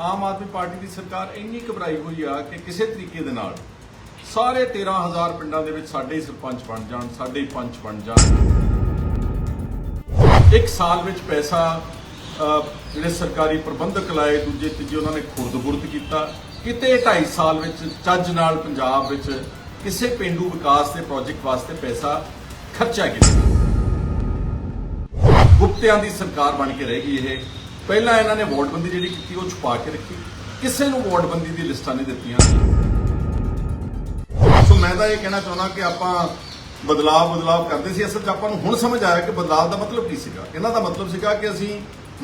Aam Aadmi party ਦੀ ਸਰਕਾਰ ਇੰਨੀ ਘਬਰਾਈ ਹੋਈ ਆ ਕਿ ਕਿਸੇ ਤਰੀਕੇ ਦੇ ਨਾਲ ਸਾਰੇ 13000 ਪਿੰਡਾਂ ਦੇ ਵਿੱਚ ਸਾਡੇ ਹੀ ਸਰਪੰਚ ਬਣ ਜਾਣ, ਸਾਡੇ ਹੀ ਪੰਚ ਬਣ ਜਾਣ। ਇੱਕ ਸਾਲ ਵਿੱਚ ਪੈਸਾ ਜਿਹੜੇ ਸਰਕਾਰੀ ਪ੍ਰਬੰਧਕ ਲਾਏ, ਦੂਜੇ, ਤੀਜੇ ਉਹਨਾਂ ਨੇ ਖੁਰਦ-ਬੁਰਦ ਕੀਤਾ। ਕਿਤੇ 2.5 ਸਾਲ ਵਿੱਚ ਚੱਜ ਨਾਲ ਪੰਜਾਬ ਵਿੱਚ ਕਿਸੇ ਪਿੰਡੂ ਵਿਕਾਸ ਦੇ ਪ੍ਰੋਜੈਕਟ ਵਾਸਤੇ ਪੈਸਾ ਖਰਚਿਆ ਗਿਆ। ਗੁਪਤਿਆਂ ਦੀ ਸਰਕਾਰ ਬਣ ਕੇ ਰਹਿ ਗਈ ਇਹ। ਪਹਿਲਾਂ ਇਹਨਾਂ ਨੇ ਵੋਟਬੰਦੀ ਜਿਹੜੀ ਕੀਤੀ, ਉਹ ਛੁਪਾ ਕੇ ਰੱਖੀ। ਕਿਸੇ ਨੂੰ ਵੋਟਬੰਦੀ ਦੀ ਲਿਸਟਾਂ ਨਹੀਂ ਦਿੱਤੀਆਂ। ਸੋ ਮੈਂ ਤਾਂ ਇਹ ਕਹਿਣਾ ਚਾਹੁੰਦਾ ਕਿ ਆਪਾਂ ਬਦਲਾਅ ਬਦਲਾਅ ਕਰਦੇ ਸੀ। ਅਸਲ 'ਚ ਆਪਾਂ ਨੂੰ ਹੁਣ ਸਮਝ ਆਇਆ ਕਿ ਬਦਲਾਅ ਦਾ ਮਤਲਬ ਕੀ ਸੀਗਾ। ਇਹਨਾਂ ਦਾ ਮਤਲਬ ਸੀਗਾ ਕਿ ਅਸੀਂ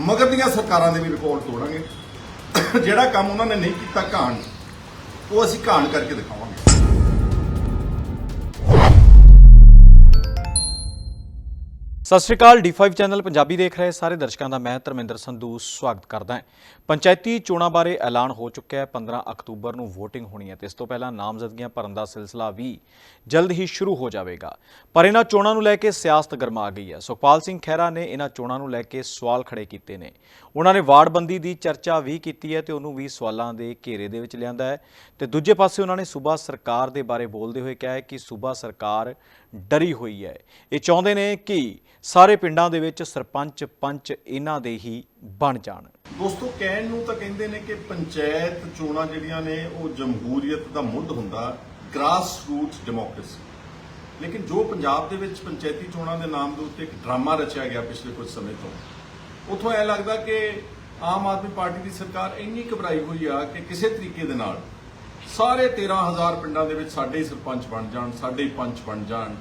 ਮਗਰ ਦੀਆਂ ਸਰਕਾਰਾਂ ਦੇ ਵੀ ਰਿਕਾਰਡ ਤੋੜਾਂਗੇ। ਜਿਹੜਾ ਕੰਮ ਉਹਨਾਂ ਨੇ ਨਹੀਂ ਕੀਤਾ, ਘਾਣ, ਉਹ ਅਸੀਂ ਘਾਣ ਕਰਕੇ ਦਿਖਾਵਾਂਗੇ। ਸਤਿ ਸ਼੍ਰੀ ਅਕਾਲ D5 ਚੈਨਲ ਪੰਜਾਬੀ ਦੇਖ ਰਹੇ ਸਾਰੇ ਦਰਸ਼ਕਾਂ ਦਾ ਮੈਂ ਧਰਮਿੰਦਰ ਸੰਧੂ ਸਵਾਗਤ ਕਰਦਾ ਹਾਂ। ਪੰਚਾਇਤੀ ਚੋਣਾਂ ਬਾਰੇ ਐਲਾਨ ਹੋ ਚੁੱਕਿਆ ਹੈ। 15 ਅਕਤੂਬਰ ਨੂੰ VOTING ਹੋਣੀ ਹੈ ਤੇ ਇਸ ਤੋਂ ਪਹਿਲਾਂ ਨਾਮਜ਼ਦਗੀਆਂ ਭਰਨ ਦਾ ਸਿਲਸਿਲਾ ਵੀ ਜਲਦ ਹੀ ਸ਼ੁਰੂ ਹੋ ਜਾਵੇਗਾ। ਪਰ ਇਹਨਾਂ ਚੋਣਾਂ ਨੂੰ ਲੈ ਕੇ ਸਿਆਸਤ ਗਰਮਾ ਗਈ ਹੈ। ਸੁਖਪਾਲ ਸਿੰਘ ਖਹਿਰਾ ਨੇ ਇਹਨਾਂ ਚੋਣਾਂ ਨੂੰ ਲੈ ਕੇ ਸਵਾਲ ਖੜੇ ਕੀਤੇ ਨੇ। ਉਹਨਾਂ ਨੇ ਵਾਰਡਬੰਦੀ ਦੀ ਚਰਚਾ ਵੀ ਕੀਤੀ ਹੈ ਤੇ ਉਹਨੂੰ ਵੀ ਸਵਾਲਾਂ ਦੇ ਘੇਰੇ ਦੇ ਵਿੱਚ ਲਿਆਂਦਾ ਹੈ। ਤੇ ਦੂਜੇ ਪਾਸੇ ਉਹਨਾਂ ਨੇ ਸੂਬਾ ਸਰਕਾਰ ਦੇ ਬਾਰੇ ਬੋਲਦੇ ਹੋਏ ਕਿਹਾ ਹੈ ਕਿ ਸੂਬਾ ਸਰਕਾਰ ਡਰੀ ਹੋਈ ਹੈ। ਇਹ ਚਾਹੁੰਦੇ ਨੇ ਕਿ ਸਾਰੇ ਪਿੰਡਾਂ ਦੇ ਵਿੱਚ ਸਰਪੰਚ, ਪੰਚ ਇਹਨਾਂ ਦੇ ਹੀ ਬਣ ਜਾਣ। ਦੋਸਤੋ, ਕਹਿਣ ਨੂੰ ਤਾਂ ਕਹਿੰਦੇ ਨੇ ਕਿ ਪੰਚਾਇਤ ਚੋਣਾਂ ਜਿਹੜੀਆਂ ਨੇ, ਉਹ ਜਮਹੂਰੀਅਤ ਦਾ ਮੁੱਢ ਹੁੰਦਾ ਗ੍ਰਾਸ ਰੂਟਸ ਡੈਮੋਕ੍ਰੇਸੀ ਲੇਕਿਨ ਜੋ ਪੰਜਾਬ ਦੇ ਵਿੱਚ ਪੰਚਾਇਤੀ ਚੋਣਾਂ ਦੇ ਨਾਮ ਦੇ ਉੱਤੇ ਇੱਕ ਡਰਾਮਾ ਰਚਿਆ ਗਿਆ ਪਿਛਲੇ ਕੁਝ ਸਮੇਂ ਤੋਂ, ਉਥੋਂ ਇਹ ਲੱਗਦਾ ਕਿ ਆਮ ਆਦਮੀ ਪਾਰਟੀ ਦੀ ਸਰਕਾਰ ਇੰਨੀ ਘਬਰਾਈ ਹੋਈ ਆ ਕਿ ਕਿਸੇ ਤਰੀਕੇ ਦੇ ਨਾਲ ਸਾਰੇ 13000 ਪਿੰਡਾਂ ਦੇ ਵਿੱਚ ਸਾਡੇ ਹੀ ਸਰਪੰਚ ਬਣ ਜਾਣ, ਸਾਡੇ ਹੀ ਪੰਚ ਬਣ ਜਾਣ।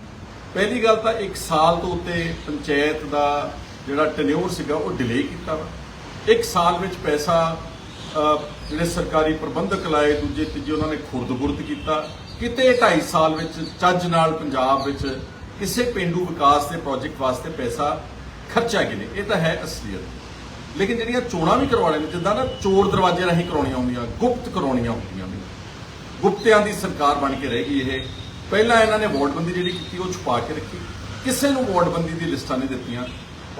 ਪਹਿਲੀ ਗੱਲ ਤਾਂ 1 ਸਾਲ ਤੋਂ ਉੱਤੇ ਪੰਚਾਇਤ ਦਾ ਜਿਹੜਾ ਟੈਨਿਓਰ ਸੀਗਾ ਉਹ ਡਿਲੇ ਕੀਤਾ ਵਾ। ਇੱਕ ਸਾਲ ਵਿੱਚ ਪੈਸਾ ਜਿਹੜੇ ਸਰਕਾਰੀ ਪ੍ਰਬੰਧਕ ਲਾਏ, ਦੂਜੇ, ਤੀਜੇ ਉਹਨਾਂ ਨੇ ਖੁਰਦ-ਬੁਰਦ ਕੀਤਾ। ਕਿਤੇ 2.5 ਸਾਲ ਵਿੱਚ ਚੱਜ ਨਾਲ ਪੰਜਾਬ ਵਿੱਚ ਕਿਸੇ ਪਿੰਡੂ ਵਿਕਾਸ ਦੇ ਪ੍ਰੋਜੈਕਟ ਵਾਸਤੇ ਪੈਸਾ ਖਰਚਿਆ ਗਿਆ ਇਹ ਤਾਂ ਹੈ ਅਸਲੀਅਤ। ਲੇਕਿਨ ਜਿਹੜੀਆਂ ਚੋਣਾਂ ਵੀ ਕਰਵਾਉਣੇ ਨੇ, ਜਿੱਦਾਂ ਨਾ ਚੋਰ ਦਰਵਾਜ਼ੇ ਰਾਹੀਂ ਕਰਾਉਣੀਆਂ ਹੁੰਦੀਆਂ, ਗੁਪਤ ਕਰਾਉਣੀਆਂ ਹੁੰਦੀਆਂ। ਗੁਪਤਿਆਂ ਦੀ ਸਰਕਾਰ ਬਣ ਕੇ ਰਹਿ ਗਈ ਇਹ। ਪਹਿਲਾਂ ਇਹਨਾਂ ਨੇ ਵਾਰਡਬੰਦੀ ਜਿਹੜੀ ਕੀਤੀ, ਉਹ ਛੁਪਾ ਕੇ ਰੱਖੀ। ਕਿਸੇ ਨੂੰ ਵਾਰਡਬੰਦੀ ਦੀ ਲਿਸਟਾਂ ਨਹੀਂ ਦਿੱਤੀਆਂ।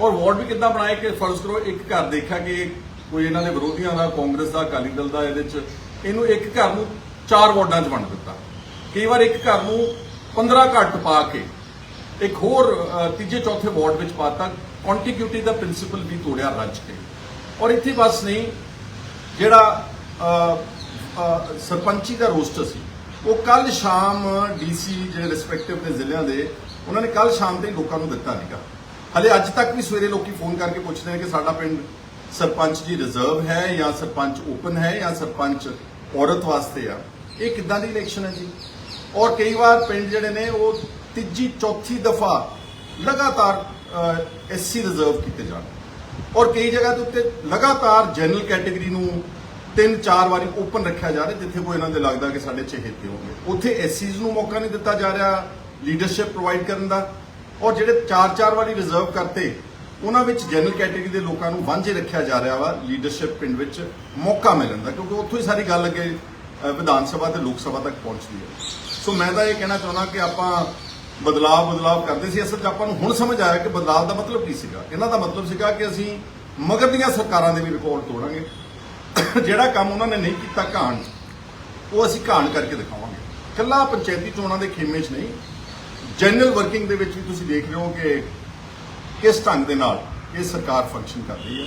ਔਰ ਵਾਰਡ ਵੀ ਕਿੱਦਾਂ ਬਣਾਏ ਕਿ ਫਰਜ਼ ਕਰੋ, ਇੱਕ ਘਰ ਦੇਖਿਆ ਕਿ ਕੋਈ ਇਹਨਾਂ ਦੇ ਵਿਰੋਧੀਆਂ ਦਾ, ਕਾਂਗਰਸ ਦਾ, ਅਕਾਲੀ ਦਲ ਦਾ ਇਹਦੇ ਚ, ਇਹਨੂੰ ਇੱਕ ਘਰ ਨੂੰ ਚਾਰ ਵਾਰਡਾਂ 'ਚ ਵੰਡ ਦਿੱਤਾ। ਕਈ ਵਾਰ ਇੱਕ ਘਰ ਨੂੰ 15 ਘੱਟ ਪਾ ਕੇ ਇੱਕ ਹੋਰ ਤੀਜੇ, ਚੌਥੇ ਵਾਰਡ ਵਿੱਚ ਪਾਤਾ। ਕੰਟੀਗਿਊਟੀ ਦਾ ਪ੍ਰਿੰਸੀਪਲ ਵੀ ਤੋੜਿਆ ਰੱਜ ਕੇ। ਔਰ ਇੱਥੇ ਬਸ ਨਹੀਂ, ਜਿਹੜਾ ਸਰਪੰਚੀ ਦਾ ਰੋਸਟਰ ਸੀ। ਉਹ ਕੱਲ ਸ਼ਾਮ ਡੀਸੀ ਜਿਹੜੇ ਰਿਸਪੈਕਟਿਵ ਦੇ ਜ਼ਿਲ੍ਹਿਆਂ ਦੇ, ਉਹਨਾਂ ਨੇ ਕੱਲ ਸ਼ਾਮ ਤੇ ਲੋਕਾਂ ਨੂੰ ਦਿੱਤਾ ਸੀਗਾ। ਹਲੇ ਅੱਜ ਤੱਕ ਵੀ ਸਵੇਰੇ ਲੋਕੀ ਫੋਨ ਕਰਕੇ ਪੁੱਛਦੇ ਨੇ ਕਿ ਸਾਡਾ ਪਿੰਡ ਸਰਪੰਚ ਜੀ ਰਿਜ਼ਰਵ ਹੈ ਜਾਂ ਸਰਪੰਚ ਓਪਨ ਹੈ ਜਾਂ ਸਰਪੰਚ ਔਰਤ ਵਾਸਤੇ ਆ? ਇਹ ਕਿੱਦਾਂ ਦੀ ਇਲੈਕਸ਼ਨ ਹੈ ਜੀ? ਔਰ ਕਈ ਵਾਰ ਪਿੰਡ ਜਿਹੜੇ ਨੇ, ਉਹ ਤੀਜੀ, ਚੌਥੀ ਦਫਾ ਲਗਾਤਾਰ ਐਸਸੀ ਰਿਜ਼ਰਵ ਕੀਤੇ ਜਾਣ। ਔਰ ਕਈ ਜਗ੍ਹਾ ਦੇ ਉੱਤੇ ਲਗਾਤਾਰ ਜਨਰਲ ਕੈਟਾਗਰੀ ਨੂੰ ਤਿੰਨ ਚਾਰ ਵਾਰੀ ਓਪਨ ਰੱਖਿਆ ਜਾ ਰਿਹਾ ਜਿੱਥੇ ਕੋਈ ਇਹਨਾਂ ਦੇ ਲੱਗਦਾ ਕਿ ਸਾਡੇ ਚਹੇਤੇ ਹੋਣਗੇ। ਉੱਥੇ ਐਸਸੀਜ਼ ਨੂੰ ਮੌਕਾ ਨਹੀਂ ਦਿੱਤਾ ਜਾ ਰਿਹਾ ਲੀਡਰਸ਼ਿਪ ਪ੍ਰੋਵਾਈਡ ਕਰਨ ਦਾ। ਔਰ ਜਿਹੜੇ ਚਾਰ ਚਾਰ ਵਾਰੀ ਰਿਜ਼ਰਵ ਕਰਤੇ, ਉਹਨਾਂ ਵਿੱਚ ਜਨਰਲ ਕੈਟੇਗਰੀ ਦੇ ਲੋਕਾਂ ਨੂੰ ਵਾਂਝੇ ਰੱਖਿਆ ਜਾ ਰਿਹਾ ਵਾ ਲੀਡਰਸ਼ਿਪ ਪਿੰਡ ਵਿੱਚ ਮੌਕਾ ਮਿਲਣ ਦਾ, ਕਿਉਂਕਿ ਉੱਥੋਂ ਹੀ ਸਾਰੀ ਗੱਲ ਅੱਗੇ ਵਿਧਾਨ ਸਭਾ ਤੇ ਲੋਕ ਸਭਾ ਤੱਕ ਪਹੁੰਚਦੀ ਹੈ। ਸੋ ਮੈਂ ਤਾਂ ਇਹ ਕਹਿਣਾ ਚਾਹੁੰਦਾ ਕਿ ਆਪਾਂ ਬਦਲਾਅ ਬਦਲਾਅ ਕਰਦੇ ਸੀ ਅਸਲ 'ਚ ਆਪਾਂ ਨੂੰ ਹੁਣ ਸਮਝ ਆਇਆ ਕਿ ਬਦਲਾਅ ਦਾ ਮਤਲਬ ਕੀ ਸੀਗਾ। ਇਹਨਾਂ ਦਾ ਮਤਲਬ ਸੀਗਾ ਕਿ ਅਸੀਂ ਮਗਰ ਦੀਆਂ ਸਰਕਾਰਾਂ ਦੇ ਵੀ ਰਿਕਾਰਡ ਤੋੜਾਂਗੇ। ਜਿਹੜਾ ਕੰਮ ਉਹਨਾਂ ਨੇ ਨਹੀਂ ਕੀਤਾ ਘਾਣ, ਉਹ ਅਸੀਂ ਘਾਣ ਕਰਕੇ ਦਿਖਾਵਾਂਗੇ। ਕੱਲਾ ਪੰਚਾਇਤੀ ਚੋਣਾਂ ਦੇ ਖੇਮੇ 'ਚ ਨਹੀਂ ਜਨਰਲ ਵਰਕਿੰਗ ਦੇ ਵਿੱਚ ਵੀ ਤੁਸੀਂ ਦੇਖ ਰਹੇ ਹੋ ਕਿ ਕਿਸ ਢੰਗ ਦੇ ਨਾਲ ਇਹ ਸਰਕਾਰ ਫੰਕਸ਼ਨ ਕਰ ਰਹੀ ਹੈ।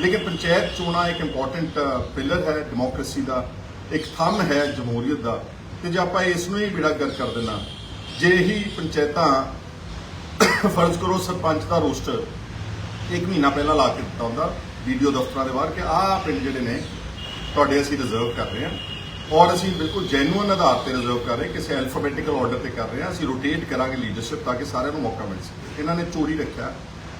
ਲੇਕਿਨ ਪੰਚਾਇਤ ਚੋਣਾਂ ਇੱਕ ਇੰਪੋਰਟੈਂਟ ਪਿਲਰ ਹੈ ਡੈਮੋਕ੍ਰੇਸੀ ਦਾ, ਇੱਕ ਥੰਮ ਹੈ ਜਮਹੂਰੀਅਤ ਦਾ। ਤੇ ਜੇ ਆਪਾਂ ਇਸ ਨੂੰ ਹੀ ਬਿੜਾ ਕਰ ਕਰ ਦੇਣਾ ਜੇ ਹੀ ਪੰਚਾਇਤਾਂ ਫਰਜ਼ ਕਰੋ ਸਰਪੰਚ ਦਾ ਰੋਸਟਰ ਇੱਕ ਮਹੀਨਾ ਪਹਿਲਾਂ ਲਾ ਕੇ ਦਿੱਤਾ ਹੁੰਦਾ ਵੀਡੀਓ ਦਫ਼ਤਰਾਂ ਦੇ ਬਾਹਰ ਕਿ ਆਹ ਪਿੰਡ ਜਿਹੜੇ ਨੇ, ਤੁਹਾਡੇ ਅਸੀਂ ਰਿਜ਼ਰਵ ਕਰ ਰਹੇ ਹਾਂ ਔਰ ਅਸੀਂ ਬਿਲਕੁਲ ਜੈਨੂਅਨ ਆਧਾਰ ਤੇ ਰਿਜ਼ਰਵ ਕਰ ਰਹੇ, ਕਿਸੇ ਐਲਫਾਬੈਟਿਕਲ ਆਰਡਰ ਤੇ ਕਰ ਰਹੇ ਹਾਂ, ਅਸੀਂ ਰੋਟੇਟ ਕਰਾਂਗੇ ਲੀਡਰਸ਼ਿਪ ਤਾਂ ਕਿ ਸਾਰਿਆਂ ਨੂੰ ਮੌਕਾ ਮਿਲ ਸਕੇ। ਇਹਨਾਂ ਨੇ ਚੋਰੀ ਰੱਖਿਆ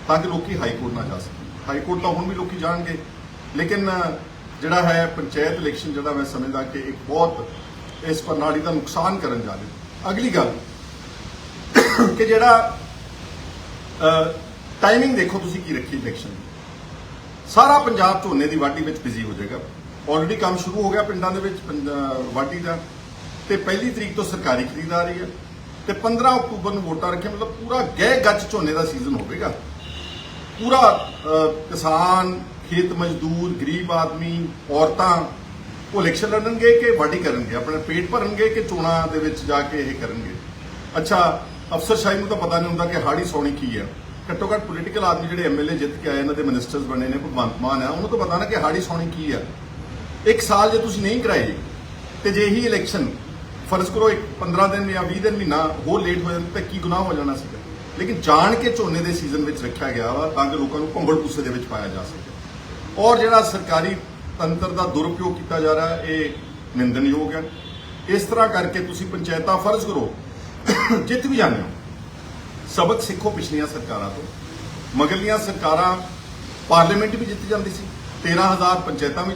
ਤਾਂ ਕਿ ਲੋਕੀ ਹਾਈ ਕੋਰਟ ਨਾ ਜਾ ਸਕਣ। ਹਾਈ ਕੋਰਟ ਤਾਂ ਹੁਣ ਵੀ ਲੋਕੀ ਜਾਣਗੇ, ਲੇਕਿਨ ਜਿਹੜਾ ਹੈ ਪੰਚਾਇਤ ਇਲੈਕਸ਼ਨ ਜਿਹੜਾ ਮੈਂ ਸਮਝਦਾ ਕਿ ਇੱਕ ਬਹੁਤ ਇਸ ਪ੍ਰਣਾਲੀ ਦਾ ਨੁਕਸਾਨ ਕਰਨ ਜਾ ਰਿਹਾ। ਅਗਲੀ ਗੱਲ, ਕਿ ਜਿਹੜਾ ਟਾਈਮਿੰਗ ਦੇਖੋ ਤੁਸੀਂ ਕੀ ਰੱਖੀ ਇਲੈਕਸ਼ਨ ਦੀ। ਸਾਰਾ ਪੰਜਾਬ ਝੋਨੇ ਦੀ ਵਾਢੀ ਵਿੱਚ ਬਿਜ਼ੀ ਹੋ ਜਾਏਗਾ। ਆਲਰੇਡੀ ਕੰਮ ਸ਼ੁਰੂ ਹੋ ਗਿਆ ਪਿੰਡਾਂ ਦੇ ਵਿੱਚ ਪੰਜ- ਵਾਢੀ ਦਾ। ਤੇ ਪਹਿਲੀ ਤਰੀਕ ਤੋਂ ਸਰਕਾਰੀ ਖਰੀਦਦਾਰੀ ਹੈ। ਤੇ 15 ਅਕਤੂਬਰ ਨੂੰ ਵੋਟਾਂ ਰੱਖੇ ਮਤਲਬ ਪੂਰਾ ਗਹਿ ਗੱਜ ਝੋਨੇ ਦਾ ਸੀਜ਼ਨ ਹੋਵੇਗਾ। ਪੂਰਾ ਕਿਸਾਨ, ਖੇਤ ਮਜ਼ਦੂਰ, ਗਰੀਬ ਆਦਮੀ, ਔਰਤਾਂ, ਉਹ ਇਲੈਕਸ਼ਨ ਲੜਨਗੇ ਕਿ ਵਾਢੀ ਕਰਨਗੇ? ਆਪਣਾ ਪੇਟ ਭਰਨਗੇ ਕਿ ਚੋਣਾਂ ਦੇ ਵਿੱਚ ਜਾ ਕੇ ਇਹ ਕਰਨਗੇ? ਅੱਛਾ ਅਫਸਰਸ਼ਾਹੀ ਨੂੰ ਤਾਂ ਪਤਾ ਨਹੀਂ ਹੁੰਦਾ ਕਿ ਹਾੜੀ ਸੌਣੀ ਕੀ ਹੈ। ਘੱਟੋ ਘੱਟ ਪੋਲੀਟੀਕਲ ਆਦਮੀ ਜਿਹੜੇ ਐਮਐਲਏ ਜਿੱਤ ਕੇ ਆਏ, ਇਹਨਾਂ ਦੇ ਮਿਨਿਸਟਰਸ ਬਣੇ ਨੇ, ਭਗਵੰਤ ਮਾਨ ਆ ਉਹਨੂੰ ਤਾਂ ਪਤਾ ਨਾ ਕਿ ਹਾੜੀ ਸੌਣੀ ਕੀ ਹੈ ਇੱਕ ਸਾਲ ਜੇ ਤੁਸੀਂ ਨਹੀਂ ਕਰਾਏ, ਤੇ ਜੇ ਹੀ ਇਲੈਕਸ਼ਨ ਫਰਜ਼ ਕਰੋ ਇੱਕ 15 ਦਿਨ ਜਾਂ 20 ਦਿਨ ਮਹੀਨਾ ਹੋਰ ਲੇਟ ਹੋ ਜਾਂਦਾ, ਤਾਂ ਕੀ ਗੁਨਾਹ ਹੋ ਜਾਣਾ ਸੀਗਾ? ਲੇਕਿਨ ਜਾਣ ਕੇ ਝੋਨੇ ਦੇ ਸੀਜ਼ਨ ਵਿੱਚ ਰੱਖਿਆ ਗਿਆ ਵਾ, ਤਾਂ ਕਿ ਲੋਕਾਂ ਨੂੰ ਭੰਗੜ ਪੁੱਸੇ ਦੇ ਵਿੱਚ ਪਾਇਆ ਜਾ ਸਕੇ। ਔਰ ਜਿਹੜਾ ਸਰਕਾਰੀ ਤੰਤਰ ਦਾ ਦੁਰਉਪਯੋਗ ਕੀਤਾ ਜਾ ਰਿਹਾ, ਇਹ ਨਿੰਦਣਯੋਗ ਹੈ। ਇਸ ਤਰ੍ਹਾਂ ਕਰਕੇ ਤੁਸੀਂ ਪੰਚਾਇਤਾਂ ਫਰਜ਼ ਕਰੋ, ਜਿੱਤ ਵੀ ਜਾਂਦੇ ਹੋ ਸਬਕ ਸਿੱਖੋ ਪਿਛਲੀਆਂ ਸਰਕਾਰਾਂ ਤੋਂ। ਮਗਰਲੀਆਂ ਸਰਕਾਰਾਂ ਪਾਰਲੀਮੈਂਟ ਵੀ ਜਿੱਤ ਜਾਂਦੀ ਸੀ 13000 ਪੰਚਾਇਤਾਂ ਵੀ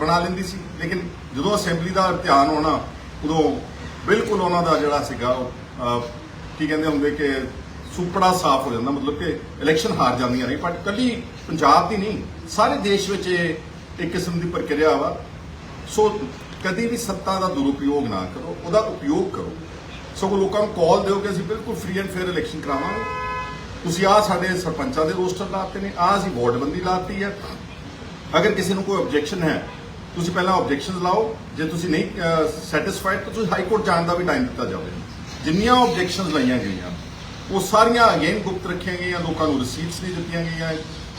ਬਣਾ ਲੈਂਦੀ ਸੀ। ਲੇਕਿਨ ਜਦੋਂ ਅਸੈਂਬਲੀ ਦਾ ਧਿਆਨ ਹੋਣਾ ਉਦੋਂ ਬਿਲਕੁਲ ਉਹਨਾਂ ਦਾ ਜਿਹੜਾ ਸੀਗਾ ਉਹ, ਕੀ ਕਹਿੰਦੇ ਹੁੰਦੇ ਕਿ ਸੁਪੜਾ ਸਾਫ਼ ਹੋ ਜਾਂਦਾ ਮਤਲਬ ਕਿ ਇਲੈਕਸ਼ਨ ਹਾਰ ਜਾਂਦੀਆਂ ਨਹੀਂ ਪਰ ਕੱਲੀ ਪੰਜਾਬ ਦੀ ਨਹੀਂ ਸਾਰੇ ਦੇਸ਼ ਵਿੱਚ ਇਹ ਇੱਕ ਕਿਸਮ ਦੀ ਪ੍ਰਕਿਰਿਆ ਵਾ। ਸੋ ਕਦੀ ਵੀ ਸੱਤਾ ਦਾ ਦੁਰਉਪਯੋਗ ਨਾ ਕਰੋ ਉਹਦਾ ਉਪਯੋਗ ਕਰੋ। ਸਗੋਂ ਲੋਕਾਂ ਨੂੰ ਕਾਲ ਦਿਓ ਕਿ ਅਸੀਂ ਬਿਲਕੁਲ ਫ੍ਰੀ ਐਂਡ ਫੇਅਰ ਇਲੈਕਸ਼ਨ ਕਰਾਵਾਂਗੇ। ਤੁਸੀਂ ਆ ਸਾਡੇ ਸਰਪੰਚਾਂ ਦੇ ਰੋਸਟਰ ਲਾਤੇ ਨੇ ਆ ਅਸੀਂ ਵਾਰਡਬੰਦੀ ਲਾਤੀ ਹੈ। ਅਗਰ ਕਿਸੇ ਨੂੰ ਕੋਈ ਆਬਜੈਕਸ਼ਨ ਹੈ, ਤੁਸੀਂ ਪਹਿਲਾਂ ਆਬਜੈਕਸ਼ਨਸ ਲਾਓ। ਜੇ ਤੁਸੀਂ ਨਹੀਂ ਸੈਟੀਸਫਾਈਡ ਤਾਂ ਤੁਸੀਂ ਹਾਈ ਕੋਰਟ ਜਾਣ ਦਾ ਵੀ ਟਾਈਮ ਦਿੱਤਾ ਜਾਵੇ। ਜਿੰਨੀਆਂ ਆਬਜੈਕਸ਼ਨਸ ਲਾਈਆਂ ਗਈਆਂ, ਉਹ ਸਾਰੀਆਂ ਅਗੇਨ ਗੁਪਤ ਰੱਖੀਆਂ ਗਈਆਂ, ਲੋਕਾਂ ਨੂੰ ਰਿਸੀਟਸ ਨਹੀਂ ਦਿੱਤੀਆਂ ਗਈਆਂ।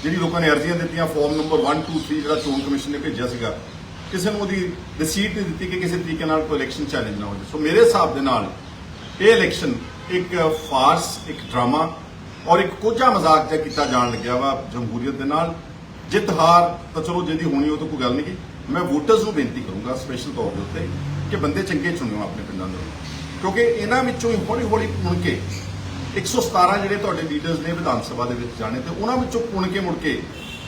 ਜਿਹੜੀ ਲੋਕਾਂ ਨੇ ਅਰਜ਼ੀਆਂ ਦਿੱਤੀਆਂ ਫਾਰਮ ਨੰਬਰ 1 2 3 ਜਿਹੜਾ ਚੋਣ ਕਮਿਸ਼ਨ ਨੇ ਭੇਜਿਆ ਸੀਗਾ, ਕਿਸੇ ਨੂੰ ਉਹਦੀ ਰਿਸੀਟ ਨਹੀਂ ਦਿੱਤੀ ਕਿ ਕਿਸੇ ਤਰੀਕੇ ਨਾਲ ਕੋਈ ਇਲੈਕਸ਼ਨ ਚੈਲੰਜ ਨਾ ਹੋ ਜਾਵੇ ਸੋ ਮੇਰੇ ਹਿਸਾਬ ਦੇ ਨਾਲ ਇਹ ਇਲੈਕਸ਼ਨ ਇੱਕ ਫਾਰਸ ਇੱਕ ਡਰਾਮਾ ਔਰ ਇੱਕ ਕੋਝਾ ਮਜ਼ਾਕ ਜਿਹਾ ਕੀਤਾ ਜਾਣ ਲੱਗਿਆ ਵਾ ਜਮਹੂਰੀਅਤ ਦੇ ਨਾਲ। ਜਿੱਤ ਹਾਰ ਤਾਂ ਚਲੋ ਜਿਹਦੀ ਹੋਣੀ ਉਹ ਤਾਂ ਕੋਈ ਗੱਲ ਨਹੀਂ ਗੀ। ਮੈਂ ਵੋਟਰਸ ਨੂੰ ਬੇਨਤੀ ਕਰੂੰਗਾ ਸਪੈਸ਼ਲ ਤੌਰ ਦੇ ਉੱਤੇ ਕਿ ਬੰਦੇ ਚੰਗੇ ਚੁਣਿਓ ਆਪਣੇ ਪਿੰਡਾਂ ਦੇ ਕਿਉਂਕਿ ਇਹਨਾਂ ਵਿੱਚੋਂ ਹੀ ਹੌਲੀ ਹੌਲੀ ਪੁਣ ਕੇ 117 ਜਿਹੜੇ ਤੁਹਾਡੇ ਲੀਡਰਸ ਨੇ ਵਿਧਾਨ ਸਭਾ ਦੇ ਵਿੱਚ ਜਾਣੇ ਤੇ ਉਹਨਾਂ ਵਿੱਚੋਂ ਪੁਣ ਕੇ ਮੁੜ ਕੇ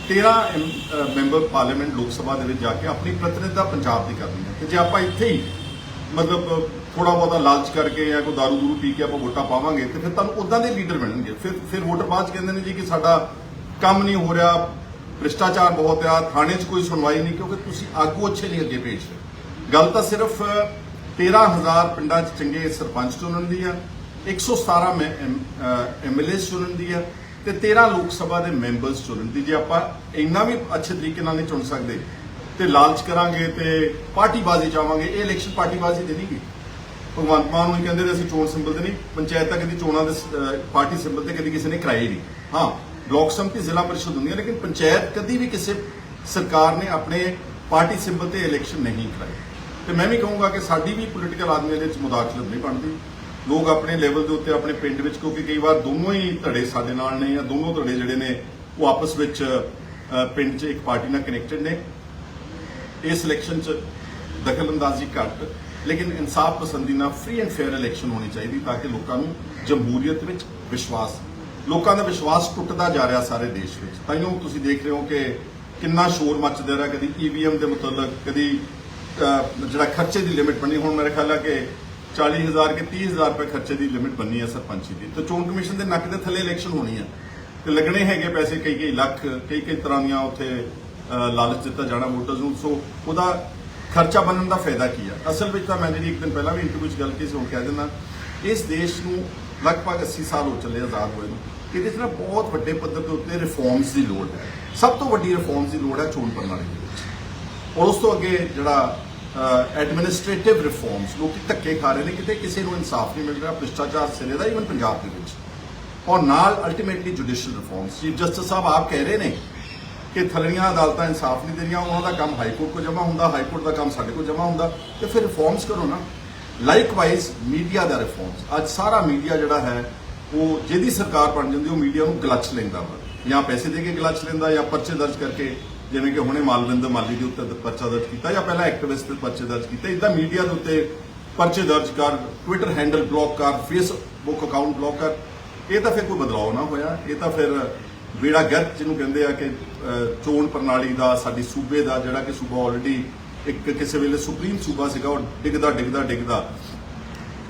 13 ਐਮ- ਮੈਂਬਰ ਪਾਰਲੀਮੈਂਟ ਲੋਕ ਸਭਾ ਦੇ ਵਿੱਚ ਜਾ ਕੇ ਆਪਣੀ ਪ੍ਰਤੀਨਿਧਤਾ ਪੰਜਾਬ ਦੀ ਕਰਨੀ ਹੈ। ਤੇ ਜੇ ਆਪਾਂ ਇੱਥੇ ਹੀ ਮਤਲਬ ਥੋੜਾ ਬਹੁਤਾ ਲਾਲਚ ਕਰਕੇ ਜਾਂ ਕੋਈ ਦਾਰੂ ਦੂਰੂ ਪੀ ਕੇ ਆਪਾਂ ਵੋਟਾਂ ਪਾਵਾਂਗੇ ਤੇ ਫਿਰ ਤੁਹਾਨੂੰ ਉਦਾਂ ਦੇ ਲੀਡਰ ਮਿਲਣਗੇ। ਫਿਰ ਫਿਰ ਵੋਟਰ ਬਾਅਦ 'ਚ ਕਹਿੰਦੇ ਨੇ ਜੀ ਕਿ ਸਾਡਾ ਕੰਮ ਨਹੀਂ ਹੋ ਰਿਹਾ, ਭ੍ਰਿਸ਼ਟਾਚਾਰ ਬਹੁਤ ਆ, ਥਾਣੇ 'ਚ ਕੋਈ ਸੁਣਵਾਈ ਨਹੀਂ, ਕਿਉਂਕਿ ਤੁਸੀਂ ਆਗੂ ਅੱਛੇ ਨਹੀਂ ਅੱਗੇ ਭੇਜ ਰਹੇ। ਗੱਲ ਤਾਂ ਸਿਰਫ 13000 ਪਿੰਡਾਂ 'ਚ ਚੰਗੇ ਸਰਪੰਚ ਚੁਣਨ ਦੀ ਆ 117 ਐਮਐਲਏ ਚੁਣਨ ਦੀ ਆ ਤੇ 13 ਲੋਕ ਸਭਾ ਦੇ ਮੈਂਬਰਸ ਚੁਣਨ ਦੀ। ਜੇ ਆਪਾਂ ਇੰਨਾ ਵੀ ਅੱਛੇ ਤਰੀਕੇ ਨਾਲ ਨਹੀਂ ਚੁਣ ਸਕਦੇ ਤੇ ਲਾਲਚ ਕਰਾਂਗੇ ਤੇ ਪਾਰਟੀਬਾਜ਼ੀ ਚਾਹਾਂਗੇ ਇਹ ਇਲੈਕਸ਼ਨ ਪਾਰਟੀਬਾਜ਼ੀ ਦੇ ਨਹੀਂ ਗਈ ਭਗਵੰਤ ਮਾਨ ਨੂੰ ਕਹਿੰਦੇ ਨੇ ਅਸੀਂ ਚੋਣ ਸਿੰਬਲ ਤੇ ਨਹੀਂ, ਪੰਚਾਇਤਾਂ ਕਦੀ ਚੋਣਾਂ ਦੇ ਪਾਰਟੀ ਸਿੰਬਲ ਤੇ ਕਦੀ ਕਿਸੇ ਨੇ ਕਰਾਈ ਨਹੀਂ। ਹਾਂ, ਬਲਾਕ ਸੰਮਤੀ ਜ਼ਿਲ੍ਹਾ ਪਰਿਸ਼ਦ ਹੁੰਦੀਆਂ ਲੇਕਿਨ ਪੰਚਾਇਤ ਕਦੀ ਵੀ ਕਿਸੇ ਸਰਕਾਰ ਨੇ ਆਪਣੇ ਪਾਰਟੀ ਸਿੰਬਲ ਤੇ ਇਲੈਕਸ਼ਨ ਨਹੀਂ ਕਰਾਈ ਤੇ ਮੈਂ ਵੀ ਕਹੂੰਗਾ ਕਿ ਸਾਡੀ ਵੀ ਪੋਲੀਟੀਕਲ ਆਦਮੀ ਦੇ ਵਿੱਚ ਮੁਦਾਖਲਤ ਨਹੀਂ ਬਣਦੀ। ਲੋਕ ਆਪਣੇ ਲੈਵਲ ਦੇ ਉੱਤੇ, ਆਪਣੇ ਪਿੰਡ ਵਿੱਚ, ਕਿਉਂਕਿ ਕਈ ਵਾਰ ਦੋਨੋਂ ਹੀ ਧੜੇ ਸਾਡੇ ਨਾਲ ਨੇ ਜਾਂ ਦੋਨੋਂ ਧੜੇ ਜਿਹੜੇ ਨੇ, ਉਹ ਆਪਸ ਵਿੱਚ ਪਿੰਡ 'ਚ ਇੱਕ ਪਾਰਟੀ ਨਾਲ ਕਨੈਕਟਡ ਨੇ। ਇਸ ਇਲੈਕਸ਼ਨ 'ਚ ਦਖਲਅੰਦਾਜ਼ੀ ਘੱਟ ਲੇਕਿਨ ਇਨਸਾਫ ਪਸੰਦੀ ਨਾਲ ਫ੍ਰੀ ਐਂਡ ਫੇਅਰ ਇਲੈਕਸ਼ਨ ਹੋਣੀ ਚਾਹੀਦੀ ਤਾਂ ਕਿ ਲੋਕਾਂ ਨੂੰ ਜਮਹੂਰੀਅਤ ਵਿੱਚ ਵਿਸ਼ਵਾਸ, ਲੋਕਾਂ ਦਾ ਵਿਸ਼ਵਾਸ ਟੁੱਟਦਾ ਜਾ ਰਿਹਾ ਸਾਰੇ ਦੇਸ਼ ਵਿੱਚ। ਤਾਂ ਤਾਈਓ ਤੁਸੀਂ ਦੇਖ ਰਹੇ ਹੋ ਕਿ ਕਿੰਨਾ ਸ਼ੋਰ ਮੱਚਦਾ ਰਿਹਾ, ਕਦੀ ਈਵੀਐਮ ਦੇ ਮੁਤਲਕ, ਕਦੀ ਜਿਹੜਾ ਖਰਚੇ ਦੀ ਲਿਮਿਟ ਬਣੀ। ਹੁਣ ਮੇਰੇ ਖਿਆਲ ਆ ਕਿ 40000 ਕੇ 30000 ਰੁਪਏ ਖਰਚੇ ਦੀ ਲਿਮਿਟ ਬਣੀ ਹੈ ਸਰਪੰਚੀ ਦੀ। ਤੇ ਚੋਣ ਕਮਿਸ਼ਨ ਦੇ ਨੱਕ ਦੇ ਥੱਲੇ ਇਲੈਕਸ਼ਨ ਹੋਣੀ ਹੈ ਤੇ ਲੱਗਣੇ ਹੈਗੇ ਪੈਸੇ ਕਈ ਕਈ ਲੱਖ ਕਈ ਕਈ ਤਰ੍ਹਾਂ ਦੀਆਂ ਉੱਥੇ ਲਾਲਚ ਦਿੱਤਾ ਜਾਣਾ ਵੋਟਰਸ ਨੂੰ। ਸੋ ਉਹਦਾ ਖਰਚਾ ਬਣਨ ਦਾ ਫਾਇਦਾ ਕੀ ਆ? ਅਸਲ ਵਿੱਚ ਤਾਂ ਮੈਂ ਜਿਹੜੀ ਇੱਕ ਦਿਨ ਪਹਿਲਾਂ ਵੀ ਇੰਟਰਵਿਊ 'ਚ ਗੱਲ ਕੀਤੀ ਸੀ ਹੁਣ ਕਹਿ ਦਿੰਦਾ, ਇਸ ਦੇਸ਼ ਨੂੰ ਲਗਭਗ 80 ਸਾਲ ਹੋ ਚੱਲੇ ਆਜ਼ਾਦ ਹੋਏ ਨੂੰ। ਇਹਦੇ 'ਚ ਨਾ ਬਹੁਤ ਵੱਡੇ ਪੱਧਰ ਦੇ ਉੱਤੇ ਰਿਫਾਰਮਸ ਦੀ ਲੋੜ ਹੈ। ਸਭ ਤੋਂ ਵੱਡੀ ਰਿਫਾਰਮਸ ਦੀ ਲੋੜ ਹੈ ਚੋਣ ਪ੍ਰਣਾਲੀ ਦੇ ਵਿੱਚ। ਔਰ ਉਸ ਤੋਂ ਅੱਗੇ ਜਿਹੜਾ ਐਡਮਿਨਿਸਟ੍ਰੇਟਿਵ ਰਿਫਾਰਮਸ ਲੋਕ ਧੱਕੇ ਖਾ ਰਹੇ ਨੇ, ਕਿਤੇ ਕਿਸੇ ਨੂੰ ਇਨਸਾਫ ਨਹੀਂ ਮਿਲ ਰਿਹਾ, ਭ੍ਰਿਸ਼ਟਾਚਾਰ ਸਿਰੇ ਦਾ ਇਵਨ ਪੰਜਾਬ ਦੇ ਵਿੱਚ। ਔਰ ਨਾਲ ultimately judicial reforms chief justice ਸਾਹਿਬ ਆਪ ਕਹਿ ਰਹੇ ਨੇ ਕਿ ਥਲੜੀਆਂ ਅਦਾਲਤਾਂ ਇਨਸਾਫ ਨਹੀਂ ਦੇ ਰਹੀਆਂ, ਉਹਨਾਂ ਦਾ ਕੰਮ ਹਾਈ ਕੋਰਟ ਕੋ ਜਮ੍ਹਾਂ ਹੁੰਦਾ, ਹਾਈ ਕੋਰਟ ਦਾ ਕੰਮ ਸਾਡੇ ਕੋਲ ਜਮ੍ਹਾਂ ਹੁੰਦਾ, ਤੇ ਫਿਰ ਰਿਫਾਰਮਸ ਕਰੋ ਨਾ। ਲਾਈਕਵਾਈਜ਼ ਮੀਡੀਆ ਦਾ ਰਿਫਾਰਮਸ ਅੱਜ ਸਾਰਾ ਮੀਡੀਆ ਜਿਹੜਾ ਹੈ, ਉਹ ਜਿਹਦੀ ਸਰਕਾਰ ਬਣ ਜਾਂਦੀ, ਉਹ ਮੀਡੀਆ ਨੂੰ ਗਲਚ ਲੈਂਦਾ ਵਾ। ਜਾਂ ਪੈਸੇ ਦੇ ਕੇ ਗਲਚ ਲੈਂਦਾ, ਜਾਂ ਪਰਚੇ ਦਰਜ ਕਰਕੇ, ਜਿਵੇਂ ਕਿ ਹੁਣੇ ਮਾਲਵਿੰਦਰ ਮਾਲੀ ਦੇ ਉੱਤੇ ਪਰਚਾ ਦਰਜ ਕੀਤਾ, ਜਾਂ ਪਹਿਲਾਂ ਐਕਟਿਵਿਸਟ ਤੇ ਪਰਚੇ ਦਰਜ ਕੀਤੇ ਇਦਾਂ ਮੀਡੀਆ ਦੇ ਉੱਤੇ ਪਰਚੇ ਦਰਜ ਕਰ ਟਵਿੱਟਰ ਹੈਂਡਲ ਬਲੌਕ ਕਰ ਫੇਸਬੁੱਕ ਅਕਾਊਂਟ ਬਲੌਕ ਕਰ। ਇਹ ਤਾਂ ਫਿਰ ਕੋਈ ਬਦਲਾਅ ਨਾ ਹੋਇਆ, ਇਹ ਤਾਂ ਫਿਰ ਬੇੜਾ ਗਰਕ ਜਿਹਨੂੰ ਕਹਿੰਦੇ ਆ ਕਿ ਚੋਣ ਪ੍ਰਣਾਲੀ ਦਾ, ਸਾਡੀ ਸੂਬੇ ਦਾ, ਜਿਹੜਾ ਕਿ ਸੂਬਾ ਆਲਰੇਡੀ ਇੱਕ ਕਿਸੇ ਵੇਲੇ ਸੁਪਰੀਮ ਸੂਬਾ ਸੀਗਾ, ਉਹ ਡਿੱਗਦਾ ਡਿੱਗਦਾ ਡਿੱਗਦਾ।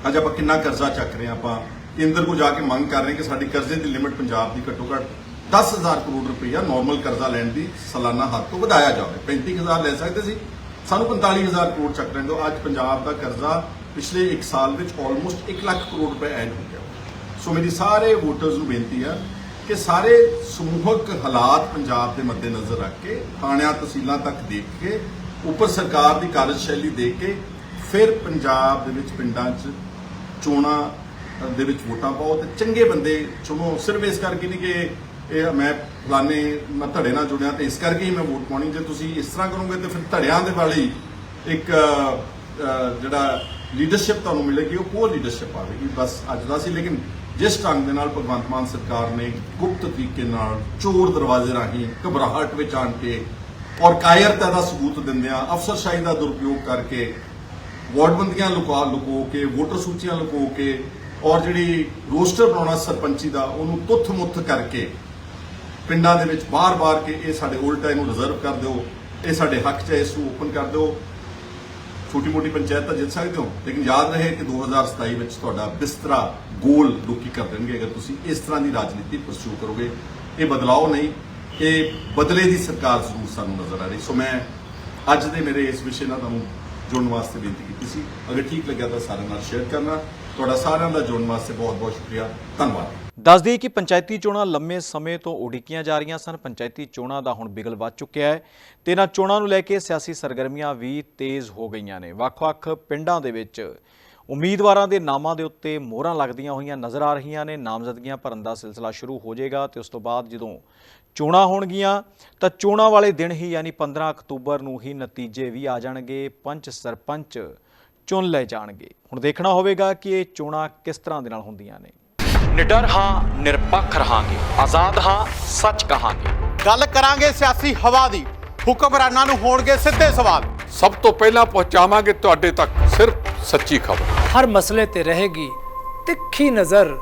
ਅੱਜ ਆਪਾਂ ਕਿੰਨਾ ਕਰਜ਼ਾ ਚੱਕ ਰਹੇ ਹਾਂ ਆਪਾਂ? ਕੇਂਦਰ ਕੋ ਜਾ ਕੇ ਮੰਗ ਕਰ ਰਹੇ ਕਿ ਸਾਡੀ ਕਰਜ਼ੇ ਦੀ ਲਿਮਿਟ ਪੰਜਾਬ ਦੀ ਘੱਟੋ ਘੱਟ 10000 ਕਰੋੜ ਰੁਪਈਆ ਨਾਰਮਲ ਕਰਜ਼ਾ ਲੈਣ ਦੀ ਸਾਲਾਨਾ ਹੱਦ ਤੋਂ ਵਧਾਇਆ ਜਾਵੇ। 35000 ਲੈ ਸਕਦੇ ਸੀ। ਸਾਨੂੰ 45000 ਕਰੋੜ ਚੱਕ ਲੈਣ ਦਿਓ ਅੱਜ ਪੰਜਾਬ ਦਾ ਕਰਜ਼ਾ ਪਿਛਲੇ 1 ਸਾਲ ਵਿੱਚ ਆਲਮੋਸਟ 1 ਲੱਖ ਕਰੋੜ ਰੁਪਏ ਐਡ ਹੋ ਗਿਆ। ਸੋ ਮੇਰੀ ਸਾਰੇ ਵੋਟਰਸ ਨੂੰ ਬੇਨਤੀ ਆ ਕਿ ਸਾਰੇ ਸਮੂਹਕ ਹਾਲਾਤ ਪੰਜਾਬ ਦੇ ਮੱਦੇਨਜ਼ਰ ਰੱਖ ਕੇ, ਥਾਣਿਆਂ, ਤਹਿਸੀਲਾਂ ਤੱਕ ਦੇਖ ਕੇ, ਉੱਪਰ ਸਰਕਾਰ ਦੀ ਕਾਰਜਸ਼ੈਲੀ ਦੇਖ ਕੇ, ਫਿਰ ਪੰਜਾਬ ਦੇ ਵਿੱਚ ਪਿੰਡਾਂ 'ਚ ਚੋਣਾਂ ਦੇ ਵਿੱਚ ਵੋਟਾਂ ਪਾਓ ਤੇ ਚੰਗੇ ਬੰਦੇ ਚੁਣੋ। ਸਿਰਫ ਇਸ ਕਰਕੇ ਨਹੀਂ ਕਿ ਇਹ ਮੈਂ ਫਲਾਣੇ, ਮੈਂ ਧੜੇ ਨਾਲ ਜੁੜਿਆ ਤੇ ਇਸ ਕਰਕੇ ਹੀ ਮੈਂ ਵੋਟ ਪਾਉਣੀ। ਜੇ ਤੁਸੀਂ ਇਸ ਤਰ੍ਹਾਂ ਕਰੋਗੇ ਤੇ ਫਿਰ ਧੜਿਆਂ ਦੇ ਵਾਲੀ ਇੱਕ ਜਿਹੜਾ ਲੀਡਰਸ਼ਿਪ ਤੁਹਾਨੂੰ ਮਿਲੇਗੀ, ਉਹ ਪੂਰ ਲੀਡਰਸ਼ਿਪ ਆਵੇਗੀ। ਬਸ ਅੱਜ ਦਾ ਸੀ, ਲੇਕਿਨ ਜਿਸ ਢੰਗ ਦੇ ਨਾਲ ਭਗਵੰਤ ਮਾਨ ਸਰਕਾਰ ਨੇ ਗੁਪਤ ਤਰੀਕੇ ਨਾਲ ਚੋਰ ਦਰਵਾਜ਼ੇ ਰਾਹੀਂ ਘਬਰਾਹਟ ਵਿੱਚ ਆਣ ਕੇ ਔਰ ਕਾਇਰਤਾ ਦਾ ਸਬੂਤ ਦਿੰਦਿਆਂ ਅਫਸਰਸ਼ਾਹੀ ਦਾ ਦੁਰਪਯੋਗ ਕਰਕੇ ਵਾਰਡਬੰਦੀਆਂ ਲੁਕਾ ਲੁਕੋ ਕੇ, ਵੋਟਰ ਸੂਚੀਆਂ ਲੁਕੋ ਕੇ ਔਰ ਜਿਹੜੀ ਰੋਸਟਰ ਬਣਾਉਣਾ ਸਰਪੰਚੀ ਦਾ ਉਹਨੂੰ ਤੁੱਥ ਮੁੱਥ ਕਰਕੇ ਪਿੰਡਾਂ ਦੇ ਵਿੱਚ ਬਾਰ-ਬਾਰ ਕੇ ਇਹ ਸਾਡੇ ਉਲਟਾ ਇਹਨੂੰ ਰਿਜ਼ਰਵ ਕਰ ਦਿਓ, ਇਹ ਸਾਡੇ ਹੱਕ 'ਚ ਹੈ, ਇਸ ਨੂੰ ਓਪਨ ਕਰ ਦਿਓ। ਛੋਟੀ ਮੋਟੀ ਪੰਚਾਇਤ ਤਾਂ ਜਿੱਤ ਸਕਦੇ ਹੋ, ਲੇਕਿਨ ਯਾਦ ਰਹੇ ਕਿ 2027 ਵਿੱਚ ਤੁਹਾਡਾ ਬਿਸਤਰਾ ਗੋਲ ਲੋਕੀ ਕਰ ਦੇਣਗੇ ਅਗਰ ਤੁਸੀਂ ਇਸ ਤਰ੍ਹਾਂ ਦੀ ਰਾਜਨੀਤੀ ਪਰਸੂ ਕਰੋਗੇ। ਇਹ ਬਦਲਾਅ ਨਹੀਂ, ਇਹ ਬਦਲੇ ਦੀ ਸਰਕਾਰ ਜ਼ਰੂਰ ਸਾਨੂੰ ਨਜ਼ਰ ਆ ਰਹੀ। ਸੋ ਮੈਂ ਅੱਜ ਦੇ ਮੇਰੇ ਇਸ ਵਿਸ਼ੇ ਨਾਲ ਤੁਹਾਨੂੰ ਜੁੜਨ ਵਾਸਤੇ ਬੇਨਤੀ ਕੀਤੀ ਸੀ। ਅਗਰ ਠੀਕ ਲੱਗਿਆ ਤਾਂ ਸਾਰਿਆਂ ਨਾਲ ਸ਼ੇਅਰ ਕਰਨਾ। ਤੁਹਾਡਾ ਸਾਰਿਆਂ ਦਾ ਜੁੜਨ ਵਾਸਤੇ ਬਹੁਤ ਬਹੁਤ ਸ਼ੁਕਰੀਆ। ਧੰਨਵਾਦ। ਦੱਸ ਦਈਏ ਕਿ ਪੰਚਾਇਤੀ ਚੋਣਾਂ ਲੰਮੇ ਸਮੇਂ ਤੋਂ ਉਡੀਕੀਆਂ ਜਾ ਰਹੀਆਂ ਸਨ। ਪੰਚਾਇਤੀ ਚੋਣਾਂ ਦਾ ਹੁਣ ਬਿਗਲ ਵੱਜ ਚੁੱਕਿਆ ਹੈ ਤੇ ਇਹਨਾਂ ਚੋਣਾਂ ਨੂੰ ਲੈ ਕੇ ਸਿਆਸੀ ਸਰਗਰਮੀਆਂ ਵੀ ਤੇਜ਼ ਹੋ ਗਈਆਂ ਨੇ। ਵੱਖ-ਵੱਖ ਪਿੰਡਾਂ ਦੇ ਵਿੱਚ ਉਮੀਦਵਾਰਾਂ ਦੇ ਨਾਮਾਂ ਦੇ ਉੱਤੇ ਮੋਹਰਾਂ ਲੱਗਦੀਆਂ ਹੋਈਆਂ ਨਜ਼ਰ ਆ ਰਹੀਆਂ ਨੇ। ਨਾਮਜ਼ਦਗੀਆਂ ਭਰਨ ਦਾ ਸਿਲਸਿਲਾ ਸ਼ੁਰੂ ਹੋ ਜਾਏਗਾ ਤੇ ਉਸ ਤੋਂ ਬਾਅਦ ਜਦੋਂ ਚੋਣਾਂ ਹੋਣਗੀਆਂ, ਤਾਂ ਚੋਣਾਂ ਵਾਲੇ ਦਿਨ ਹੀ ਯਾਨੀ 15 ਅਕਤੂਬਰ ਨੂੰ ਹੀ ਨਤੀਜੇ ਵੀ ਆ ਜਾਣਗੇ। ਪੰਚ ਸਰਪੰਚ ਚੁਣ ਲਏ ਜਾਣਗੇ। ਹੁਣ ਦੇਖਣਾ ਹੋਵੇਗਾ ਕਿ ਇਹ ਚੋਣਾਂ ਕਿਸ ਤਰ੍ਹਾਂ ਦੇ ਨਾਲ ਹੁੰਦੀਆਂ ਨੇ। ਨਿਡਰ ਹਾਂ ਨਿਰਪੱਖ ਰਹਾਂਗੇ। ਆਜ਼ਾਦ ਹਾਂ ਸੱਚ ਕਹਾਂਗੇ। ਗੱਲ ਕਰਾਂਗੇ ਸਿਆਸੀ ਹਵਾ ਦੀ। ਹੁਕਮਰਾਨਾਂ ਨੂੰ ਹੋਣਗੇ ਸਿੱਧੇ ਸਵਾਲ। ਸਭ ਤੋਂ ਪਹਿਲਾਂ ਪਹੁੰਚਾਵਾਂਗੇ ਤੁਹਾਡੇ ਤੱਕ ਸਿਰਫ ਸੱਚੀ ਖਬਰ। ਹਰ ਮਸਲੇ ਤੇ ਰਹੇਗੀ ਤਿੱਖੀ ਨਜ਼ਰ।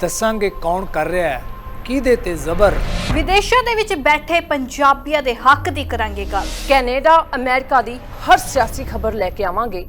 ਦੱਸਾਂਗੇ ਕੌਣ ਕਰ ਰਿਹਾ ਹੈ ਕਿਹਦੇ ਤੇ ਜ਼ਬਰ। ਵਿਦੇਸ਼ਾਂ ਦੇ ਵਿੱਚ ਬੈਠੇ ਪੰਜਾਬੀਆਂ ਦੇ ਹੱਕ ਦੀ ਕਰਾਂਗੇ ਗੱਲ। ਕੈਨੇਡਾ ਅਮਰੀਕਾ ਦੀ ਹਰ ਸਿਆਸੀ ਖਬਰ ਲੈ ਕੇ ਆਵਾਂਗੇ।